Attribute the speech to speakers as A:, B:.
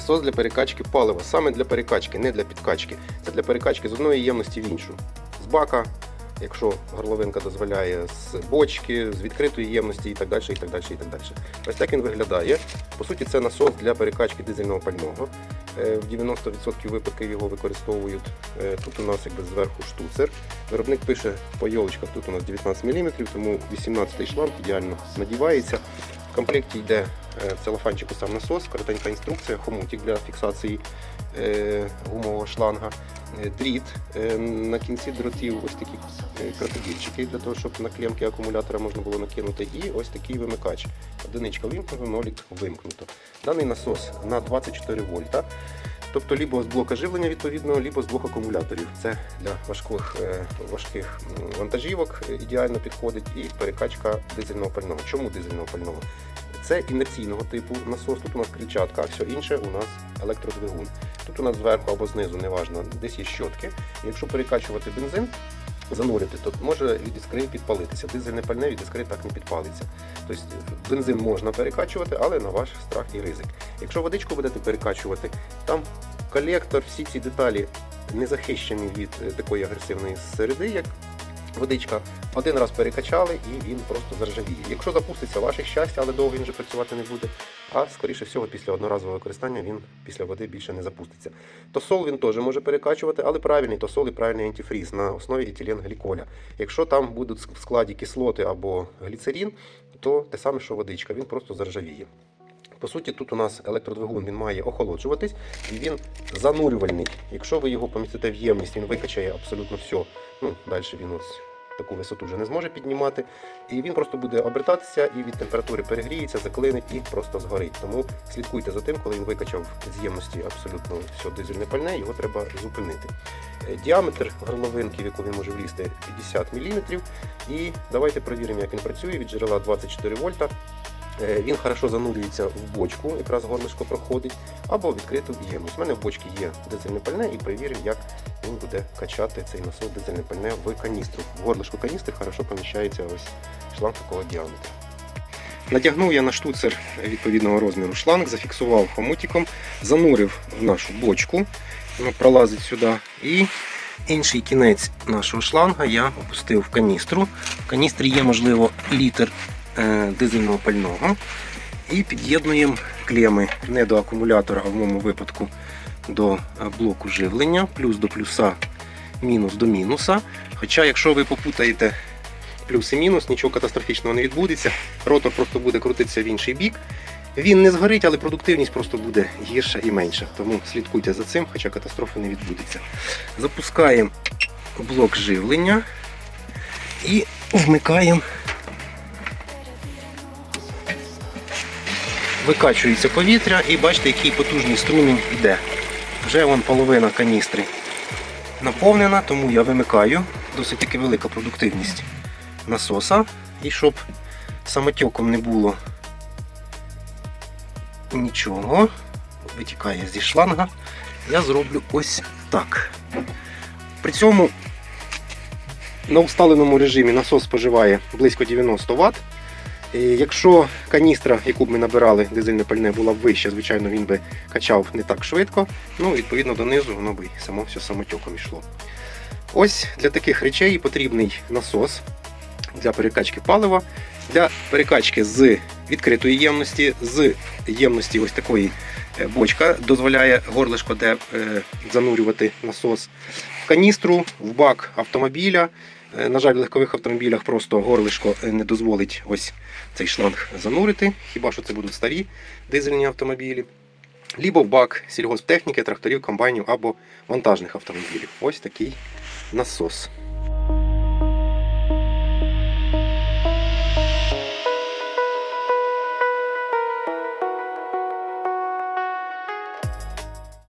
A: Насос для перекачки палива. Саме для перекачки, не для підкачки. Це для перекачки з одної ємності в іншу. З бака, якщо горловинка дозволяє, з бочки, з відкритої ємності і так далі. і так далі, і так далі. Ось так він виглядає. По суті, це насос для перекачки дизельного пального. Е, В 90% випадків його використовують. Е, Тут у нас якби зверху штуцер. Виробник пише по йолочках, тут у нас 19 мм, тому 18-й шланг ідеально надівається. В комплекті йде в целофанчику сам насос, коротенька інструкція, хомутик для фіксації е, гумового шланга, е, дріт е, на кінці дротів, ось такі е, крокодильчики для того, щоб на клемки акумулятора можна було накинути, і ось такий вимикач. Одиничка вимкнута, нолік вимкнуто. Даний насос на 24 вольта. Тобто лібо з блока живлення відповідно, лібо з двох акумуляторів. Це для важких, е, важких вантажівок е, ідеально підходить і перекачка дизельного пального. Чому дизельного пального? Це інерційного типу насос. Тут у нас крильчатка, а все інше у нас електродвигун. Тут у нас зверху або знизу, неважно, десь є щотки. Якщо перекачувати бензин, занурити, то може від іскри підпалитися. Дизельне пальне від іскри так не підпалиться. Тобто бензин можна перекачувати, але на ваш страх і ризик. Якщо водичку будете перекачувати, там колектор, всі ці деталі не захищені від е, такої агресивної середи, як водичка. Один раз перекачали і він просто заржавіє. Якщо запуститься ваше щастя, але довго він вже працювати не буде. А скоріше всього, після одноразового використання він після води більше не запуститься. Тосол він теж може перекачувати, але правильний тосол і правильний антифріз на основі етиленгліколя. Якщо там будуть в складі кислоти або гліцерин, то те саме, що водичка, він просто заржавіє. По суті, тут у нас електродвигун він має охолоджуватись і він занурювальний. Якщо ви його помістите в ємність, він викачає абсолютно все. Ну, далі він ось таку висоту вже не зможе піднімати. І він просто буде обертатися і від температури перегріється, заклинить і просто згорить. Тому слідкуйте за тим, коли він викачав з ємності абсолютно все дизельне пальне, його треба зупинити. Е, Діаметр горловинки, в яку він може влізти, 50 мм. І давайте перевіримо, як він працює від джерела 24 вольта. Е, Він хорошо занурюється в бочку, якраз горлишко проходить, або відкриту ємність. У мене в бочці є дизельне пальне і перевіримо, як він буде качати цей насос дизельне пальне в каністру. В горлишко каністри хорошо поміщається ось шланг такого діаметру. Натягнув я на штуцер відповідного розміру шланг, зафіксував хомутиком, занурив в нашу бочку, воно пролазить сюди. І інший кінець нашого шланга я опустив в каністру. В каністрі є, можливо, літр дизельного пального. І під'єднуємо клеми не до акумулятора, а в моєму випадку до е, блоку живлення, плюс до плюса, мінус до мінуса. Хоча, якщо ви попутаєте плюс і мінус, нічого катастрофічного не відбудеться. Ротор просто буде крутитися в інший бік. Він не згорить, але продуктивність просто буде гірша і менша. Тому слідкуйте за цим, хоча катастрофи не відбудеться. Запускаємо блок живлення і вмикаємо. Викачується повітря і бачите, який потужний струмінь йде. Вже вон половина каністри наповнена, тому я вимикаю. Досить таки велика продуктивність насоса. І щоб самотьоком не було нічого, витікає зі шланга, я зроблю ось так. При цьому на усталеному режимі насос споживає близько 90 Вт. І Якщо каністра, яку б ми набирали, дизельне пальне була б вища, звичайно, він би качав не так швидко. Ну, відповідно, донизу воно би само все самотьоком йшло. Ось для таких речей потрібний насос для перекачки палива, для перекачки з відкритої ємності, з ємності ось такої е, бочка дозволяє горлишко, де е, занурювати насос в каністру, в бак автомобіля. Е, На жаль, в легкових автомобілях просто горлишко не дозволить ось цей шланг занурити, хіба що це будуть старі дизельні автомобілі. Лібо в бак сільгосптехніки, тракторів, комбайнів або вантажних автомобілів. Ось такий насос.